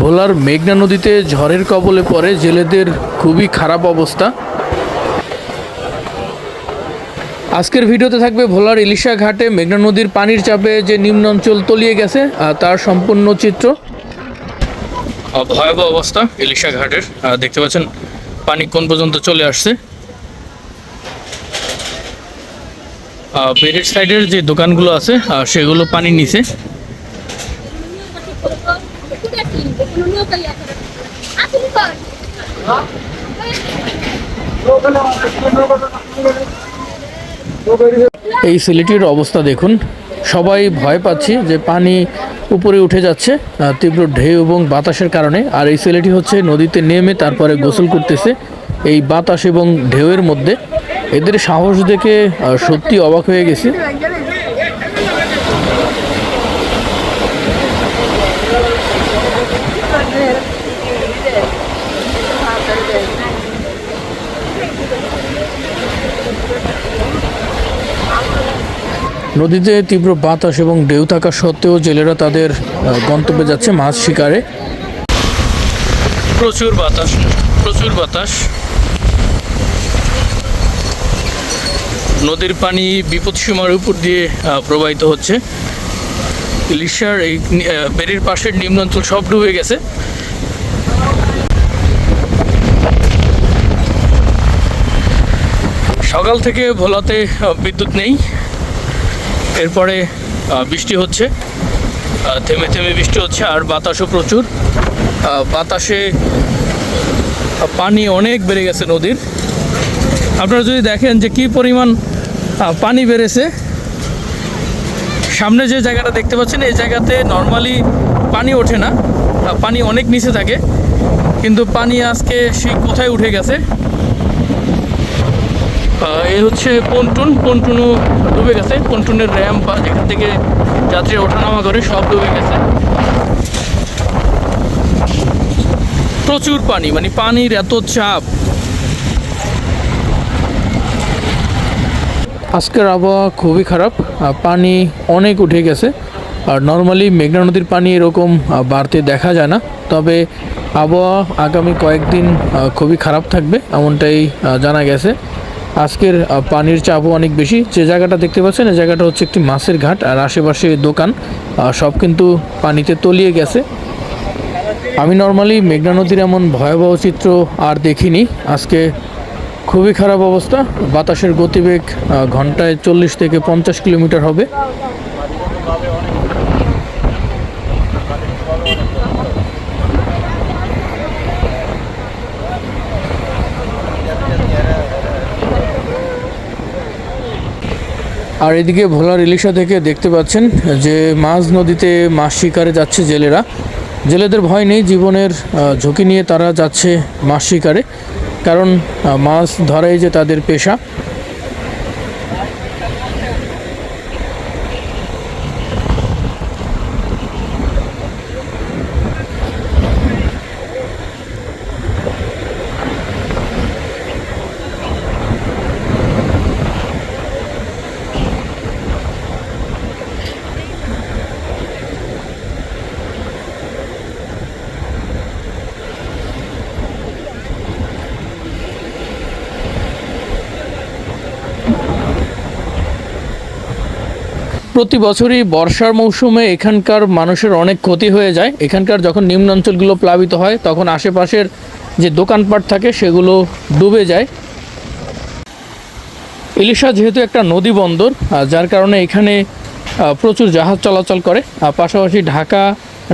ভোলার মেঘনা নদীতে ঝড়ের কবলে পড়ে জেলেদের খুবই খারাপ অবস্থা। আজকের ভিডিওতে থাকবে ভোলার ইলিশা ঘাটে মেঘনা নদীর পানির চাপে যে নিম্ন অঞ্চল তলিয়ে গেছে তার সম্পূর্ণ চিত্র। ভয়াবহ অবস্থা ইলিশা ঘাটের। দেখতে পাচ্ছেন, পানি কোন পর্যন্ত চলে আসছে। বেরের সাইডের যে দোকানগুলো আছে সেগুলো পানি নিচে এই সিলেটির অবস্থা দেখুন। সবাই ভয় পাচ্ছি যে পানি উপরে উঠে যাচ্ছে তীব্র ঢেউ এবং বাতাসের কারণে। আর এই ছেলেটি হচ্ছে নদীতে নেমে তারপরে গোসল করতেছে। এই বাতাস এবং ঢেউয়ের মধ্যে এদের সাহস দেখে সত্যি অবাক হয়ে গেছি। নদীতে তীব্র বাতাস এবং ঢেউ থাকা সত্ত্বেও জেলেরা তাদের গন্তব্যে যাচ্ছে মাছ শিকারে। প্রচুর বাতাস প্রচুর বাতাস। নদীর পানি বিপদসীমার উপর দিয়ে প্রবাহিত হচ্ছে। ইলিশার এই বেরির পাশের নিম্নাঞ্চল সব ডুবে গেছে। সকাল থেকে ভোলাতে বিদ্যুৎ নেই। এরপরে বৃষ্টি হচ্ছে। থেমে থেমে বৃষ্টি হচ্ছে আর বাতাসও প্রচুর। বাতাসে পানি অনেক বেড়ে গেছে নদীর। আপনারা যদি দেখেন যে কি পরিমাণ পানি বেড়েছে, সামনে যে জায়গাটা দেখতে পাচ্ছেন, এই জায়গাতে নর্মালি পানি ওঠে না। পানি অনেক নিচে থাকে, কিন্তু পানি আজকে সেই কোথায় উঠে গেছে? এই হচ্ছে পন্টুন। পন্টুনও ডুবে গেছে। পন্টুনের র্যাম্প বা যেখান থেকে যাত্রী ওঠানামা করে সব ডুবে গেছে। প্রচুর পানি মানে পানির এত চাপ। আজকের আবহাওয়া খুবই খারাপ। পানি অনেক উঠে গেছে। আর নর্মালি মেঘনা নদীর পানি এরকম বাড়তে দেখা যায় না। তবে আবহাওয়া আগামী কয়েকদিন খুবই খারাপ থাকবে, এমনটাই জানা গেছে। আজকের পানির চাপও অনেক বেশি। যে জায়গাটা দেখতে পাচ্ছেন, এই জায়গাটা হচ্ছে একটি মাছের ঘাট আর আশেপাশে দোকান। সব কিন্তু পানিতে তলিয়ে গেছে। আমি নর্মালি মেঘনা নদীর এমন ভয়াবহ চিত্র আর দেখিনি। আজকে খুবই খারাপ অবস্থা। বাতাসের গতিবেগ ঘন্টায় চল্লিশ থেকে পঞ্চাশ কিলোমিটার হবে। আর এদিকে ভোলার ইলিশা থেকে দেখতে পাচ্ছেন যে মাঝ নদীতে মাছ শিকারে যাচ্ছে জেলেরা। জেলেদের ভয় নেই, জীবনের ঝুঁকি নিয়ে তারা যাচ্ছে মাছ শিকারে। কারণ মাছ ধরাই যে তাদের পেশা। প্রতি বছরই বর্ষার মৌসুমে এখানকার মানুষের অনেক ক্ষতি হয়ে যায়। এখানকার যখন নিম্ন অঞ্চলগুলো প্লাবিত হয়, তখন আশেপাশের যে দোকানপাট থাকে, সেগুলো ডুবে যায়। ইলিশা যেহেতু একটা নদী বন্দর যার কারণে এখানে প্রচুর জাহাজ চলাচল করে। পাশাপাশি ঢাকা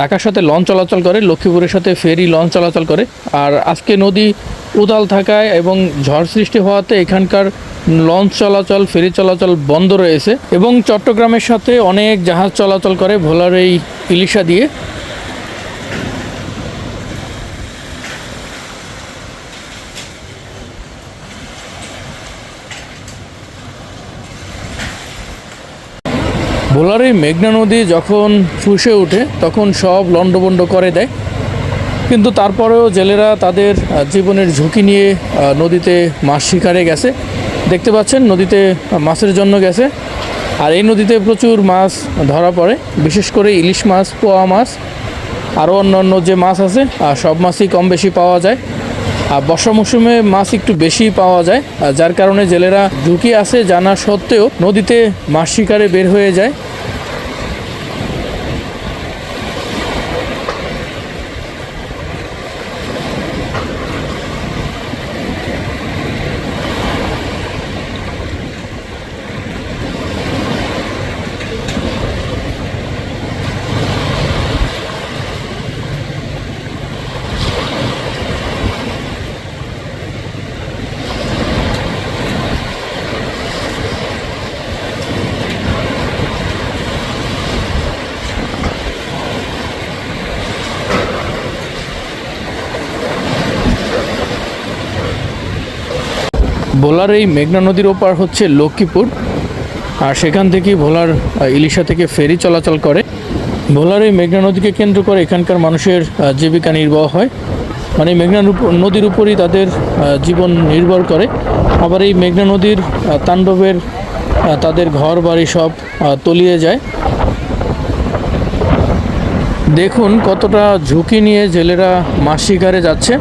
ঢাকার সাথে লঞ্চ চলাচল করে, লক্ষ্মীপুরের সাথে ফেরি লঞ্চ চলাচল করে। আর আজকে নদী উদাল থাকায় এবং ঝড় সৃষ্টি হওয়াতে এখানকার লঞ্চ চলাচল, ফেরি চলাচল বন্ধ রয়েছে এবং চট্টগ্রামের সাথে অনেক জাহাজ চলাচল করে ভোলার এই ইলিশা দিয়ে। এই মেঘনা নদী যখন ফুসে ওঠে, তখন সব লণ্ডভণ্ড করে দেয়। কিন্তু তারপরেও জেলেরা তাদের জীবনের ঝুঁকি নিয়ে নদীতে মাছ শিকারে গেছে। দেখতে পাচ্ছেন, নদীতে মাছের জন্য গেছে। আর এই নদীতে প্রচুর মাছ ধরা পড়ে। বিশেষ করে ইলিশ মাছ, পোয়া মাছ, আরও অন্যান্য যে মাছ আছে সব মাছই কম বেশি পাওয়া যায়। আর বর্ষা মৌসুমে মাছ একটু বেশি পাওয়া যায়। যার কারণে জেলেরা ঝুঁকি আছে জানা সত্ত্বেও নদীতে মাছ শিকারে বের হয়ে যায়। ভোলার এই মেঘনা নদীর ওপার হচ্ছে লক্ষ্মীপুর, আর সেখান থেকেই ভোলার ইলিশা থেকে ফেরি চলাচল করে। ভোলার এই মেঘনা নদীকে কেন্দ্র করে এখানকার মানুষের জীবিকা নির্বাহ হয়। মানে মেঘনা নদীর উপরই তাদের জীবন নির্ভর করে। আবার এই মেঘনা নদীর তাণ্ডবের তাদের ঘর বাড়ি সব তলিয়ে যায়। দেখুন কতটা ঝুঁকি নিয়ে জেলেরা মাছ শিকারে যাচ্ছে।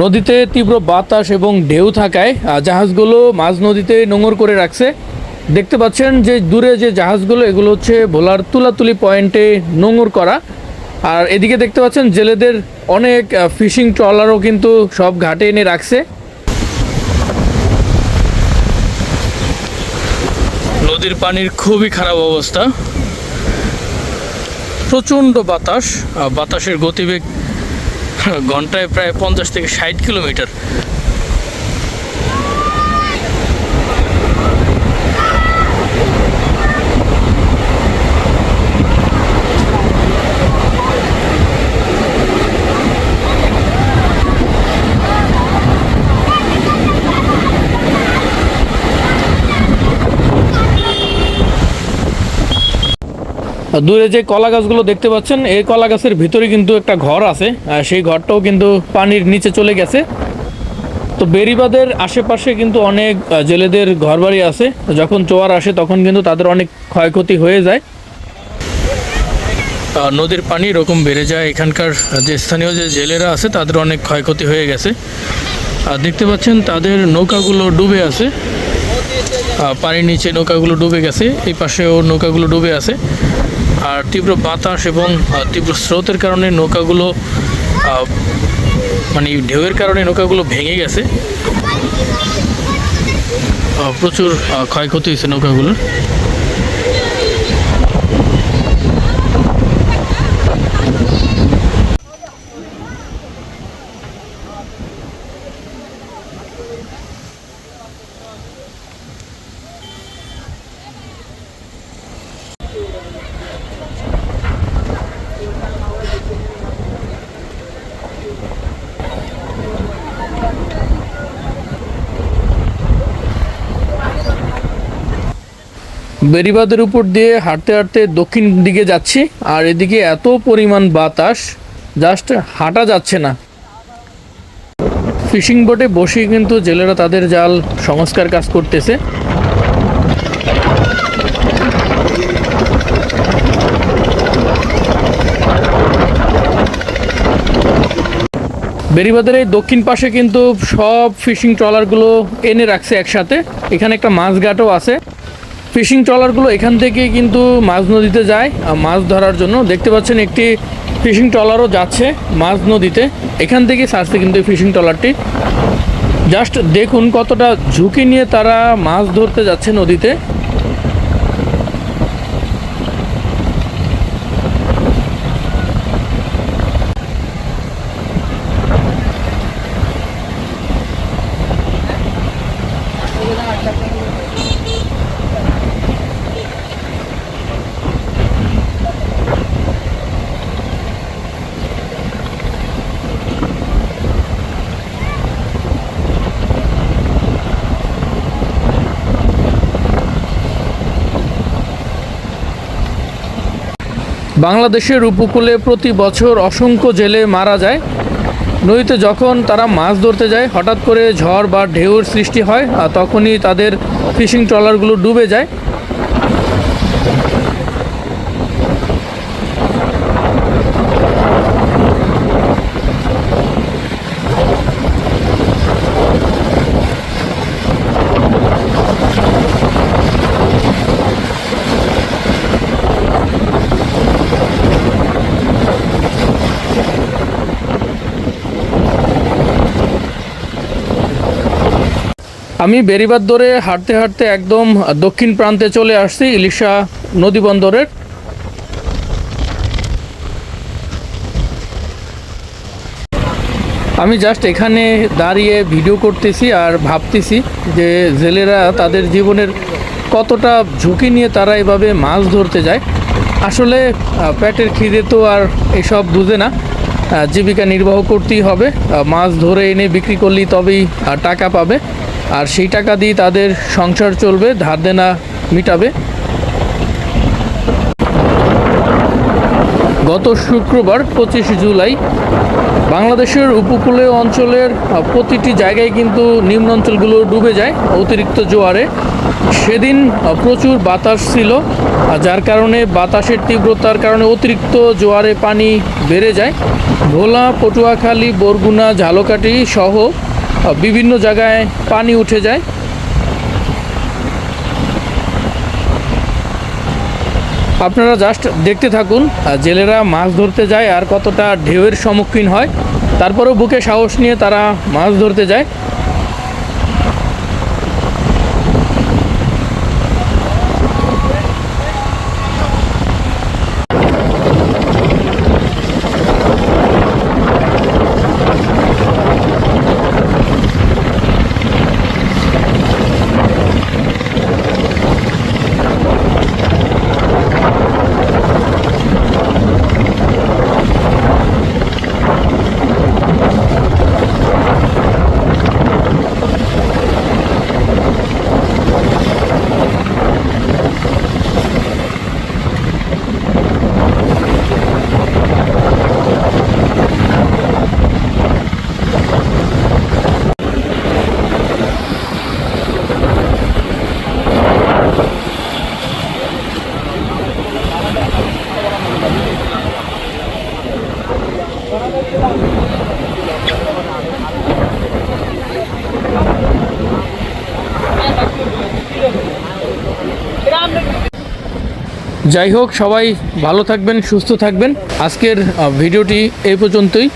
নদীতে তীব্র বাতাস এবং ঢেউ থাকায় জাহাজগুলো মাঝ নদীতে নোঙর করে রাখছে। দেখতে পাচ্ছেন যে দূরে যে জাহাজগুলো, এগুলো হচ্ছে ভোলার তুলাতুলি পয়েন্টে নোঙর করা। আর এদিকে দেখতে পাচ্ছেন জেলেদের অনেক ফিশিং ট্রলারও কিন্তু সব ঘাটে এনে রাখছে। নদীর পানির খুবই খারাপ অবস্থা। প্রচণ্ড বাতাস বাতাসের গতিবেগ ঘন্টায় প্রায় পঞ্চাশ থেকে ষাট কিলোমিটার। দূরে যে কলা গাছগুলো দেখতে পাচ্ছেন, এই কলা গাছের ভিতরে কিন্তু একটা ঘর আছে। সেই ঘরটাও কিন্তু পানির নিচে চলে গেছে। তো বেরিবাদের আশেপাশে কিন্তু অনেক জেলেদের ঘরবাড়ি আছে। যখন জোয়ার আসে, তখন কিন্তু তাদের অনেক ক্ষয়ক্ষতি হয়ে যায়। নদীর পানি এরকম বেড়ে যায়। এখানকার যে স্থানীয় যে জেলেরা আছে, তাদের অনেক ক্ষয়ক্ষতি হয়ে গেছে। আর দেখতে পাচ্ছেন, তাদের নৌকাগুলো ডুবে আছে। পানির নিচে নৌকাগুলো ডুবে গেছে। এই পাশেও নৌকাগুলো ডুবে আছে। আর তীব্র বাতাস এবং তীব্র স্রোতের কারণে নৌকাগুলো মানে ঢেউয়ের কারণে নৌকাগুলো ভেঙে গেছে। প্রচুর ক্ষয়ক্ষতি হয়েছে নৌকাগুলোর। বেরিবাদের উপর দিয়ে হাঁটতে হাঁটতে দক্ষিণ দিকে যাচ্ছি, আর এদিকে এত পরিমাণ বাতাস জাস্ট হাঁটা যাচ্ছে না। ফিশিং বোটে বসে কিন্তু জেলেরা তাদের জাল সংস্কার কাজ করতেছে। বেরিবাদের এই দক্ষিণ পাশে কিন্তু সব ফিশিং ট্রলারগুলো এনে রাখছে একসাথে। এখানে একটা মাছ ঘাটও আছে। ফিশিং ট্রলারগুলো এখান থেকে কিন্তু মাঝ নদীতে যায়, আর মাছ ধরার জন্য। দেখতে পাচ্ছেন একটি ফিশিং ট্রলারও যাচ্ছে মাঝ নদীতে। এখান থেকে সারছে কিন্তু এই ফিশিং ট্রলারটি। জাস্ট দেখুন কতটা ঝুঁকি নিয়ে তারা মাছ ধরতে যাচ্ছে নদীতে। বাংলাদেশের উপকূলে প্রতি বছর অসংখ্য জেলে মারা যায়। নদীতে যখন তারা মাছ ধরতে যায়, হঠাৎ করে ঝড় বা ঢেউর সৃষ্টি হয় আর তখনই তাদের ফিশিং ট্রলারগুলো ডুবে যায়। আমি বেরিবাদ ধরে হাঁটতে হাঁটতে একদম দক্ষিণ প্রান্তে চলে আসছি ইলিশা নদী বন্দরের। আমি জাস্ট এখানে দাঁড়িয়ে ভিডিও করতেছি আর ভাবতেছি যে জেলেরা তাদের জীবনের কতটা ঝুঁকি নিয়ে তারা এভাবে মাছ ধরতে যায়। আসলে পেটের খিদে তো আর এসব বুঝে না। জীবিকা নির্বাহ করতেই হবে। মাছ ধরে এনে বিক্রি করলেই তবেই টাকা পাবে। আর সেই টাকা দিয়ে তাদের সংসার চলবে, ধার দেনা মিটাবে। গত শুক্রবার পঁচিশ জুলাই বাংলাদেশের উপকূলীয় অঞ্চলের প্রতিটি জায়গায় কিন্তু নিম্ন অঞ্চলগুলো ডুবে যায় অতিরিক্ত জোয়ারে। সেদিন প্রচুর বাতাস ছিল যার কারণে বাতাসের তীব্রতার কারণে অতিরিক্ত জোয়ারে পানি বেড়ে যায়। ভোলা, পটুয়াখালী, বরগুনা, ঝালকাঠি সহ বিভিন্ন জায়গায় পানি উঠে যায়। আপনারা জাস্ট দেখতে থাকুন জেলেরা মাছ ধরতে যায় আর কতটা ঢেউয়ের সম্মুখীন হয়। তারপরেও বুকে সাহস নিয়ে তারা মাছ ধরতে যায়। যাই হোক সবাই ভালো থাকবেন সুস্থ থাকবেন। আজকের ভিডিওটি এই পর্যন্তই।